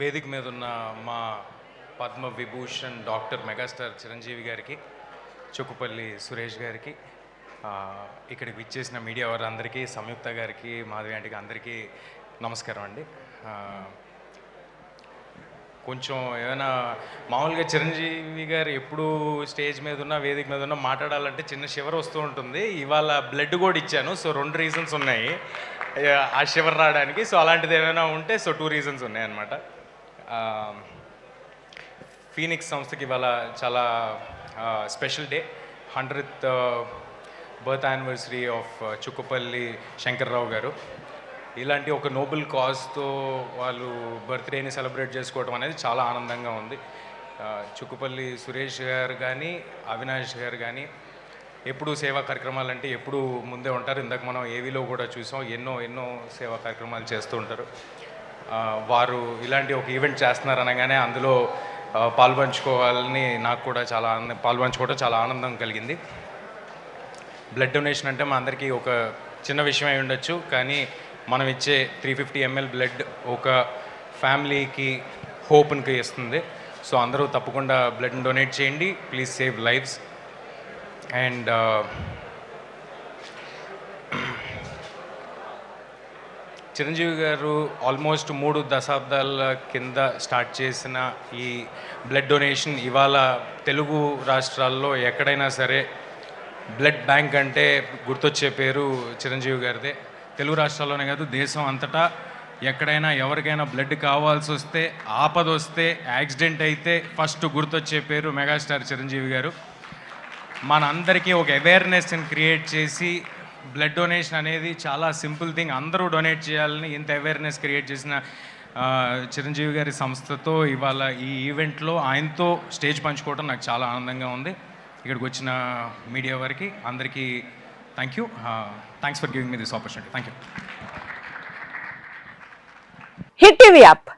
వేదిక మీద ఉన్న మా పద్మ విభూషణ్ డాక్టర్ మెగాస్టార్ చిరంజీవి గారికి చుక్కుపల్లి సురేష్ గారికి ఇక్కడికి విచ్చేసిన మీడియా వారందరికీ సంయుక్త గారికి మాధవి ఆంటీకి అందరికీ నమస్కారం అండి. కొంచెం ఏమైనా మామూలుగా చిరంజీవి గారు ఎప్పుడు స్టేజ్ మీద ఉన్నా వేదిక మీద ఉన్నా మాట్లాడాలంటే చిన్న షివర్ వస్తూ ఉంటుంది. ఇవాళ బ్లడ్ కూడా ఇచ్చాను సో రెండు రీజన్స్ ఉన్నాయి. ఆ, షివర్ రావడానికి. సో అలాంటిది ఏమైనా ఉంటే సో టూ రీజన్స్ ఉన్నాయన్నమాట. ఫీనిక్స్ సంస్థకి ఇవాళ చాలా special day hundred birth anniversary of Chukkapalli Shankarrao garu. ఇలాంటి ఒక నోబుల్ కాజ్తో వాళ్ళు బర్త్డేని సెలబ్రేట్ చేసుకోవడం అనేది చాలా ఆనందంగా ఉంది. చుక్కుపల్లి సురేష్ గారు కానీ అవినాష్ గారు కానీ ఎప్పుడు సేవా కార్యక్రమాలు అంటే ఎప్పుడు ముందే ఉంటారు. ఇందాక మనం ఏవీలో కూడా చూసాం ఎన్నో ఎన్నో సేవా కార్యక్రమాలు చేస్తూ ఉంటారు. వారు ఇలాంటి ఒక ఈవెంట్ చేస్తున్నారు అనగానే అందులో పాల్పంచుకోవాలని నాకు కూడా చాలా ఆనందం పాల్పంచుకోవడం చాలా ఆనందం కలిగింది. బ్లడ్ డొనేషన్ అంటే మా అందరికీ ఒక చిన్న విషయం అయి ఉండొచ్చు కానీ మనం ఇచ్చే త్రీ ఫిఫ్టీ ఎంఎల్ బ్లడ్ ఒక ఫ్యామిలీకి హోప్ని ఇస్తుంది. సో అందరూ తప్పకుండా బ్లడ్ డొనేట్ చేయండి. Please save lives and Chiranjeevi garu almost మూడు దశాబ్దాల కింద స్టార్ట్ చేసిన ఈ బ్లడ్ డొనేషన్ ఇవాళ తెలుగు రాష్ట్రాల్లో ఎక్కడైనా సరే బ్లడ్ బ్యాంక్ అంటే గుర్తొచ్చే పేరు చిరంజీవి గారిదే. తెలుగు రాష్ట్రాల్లోనే కాదు దేశం అంతటా ఎక్కడైనా ఎవరికైనా బ్లడ్ కావాల్సి వస్తే ఆపద వస్తే యాక్సిడెంట్ అయితే ఫస్ట్ గుర్తొచ్చే పేరు మెగాస్టార్ చిరంజీవి గారు. మనందరికీ ఒక అవేర్నెస్ని క్రియేట్ చేసి బ్లడ్ డొనేషన్ అనేది చాలా సింపుల్ థింగ్ అందరూ డొనేట్ చేయాలని ఇంత అవేర్నెస్ క్రియేట్ చేసిన చిరంజీవి గారి సంస్థతో ఇవాళ ఈ ఈవెంట్లో ఆయనతో స్టేజ్ పంచుకోవడం నాకు చాలా ఆనందంగా ఉంది. ఇక్కడికి వచ్చిన మీడియా వారికి అందరికీ thank you thanks for giving me this opportunity thank you Hit TV app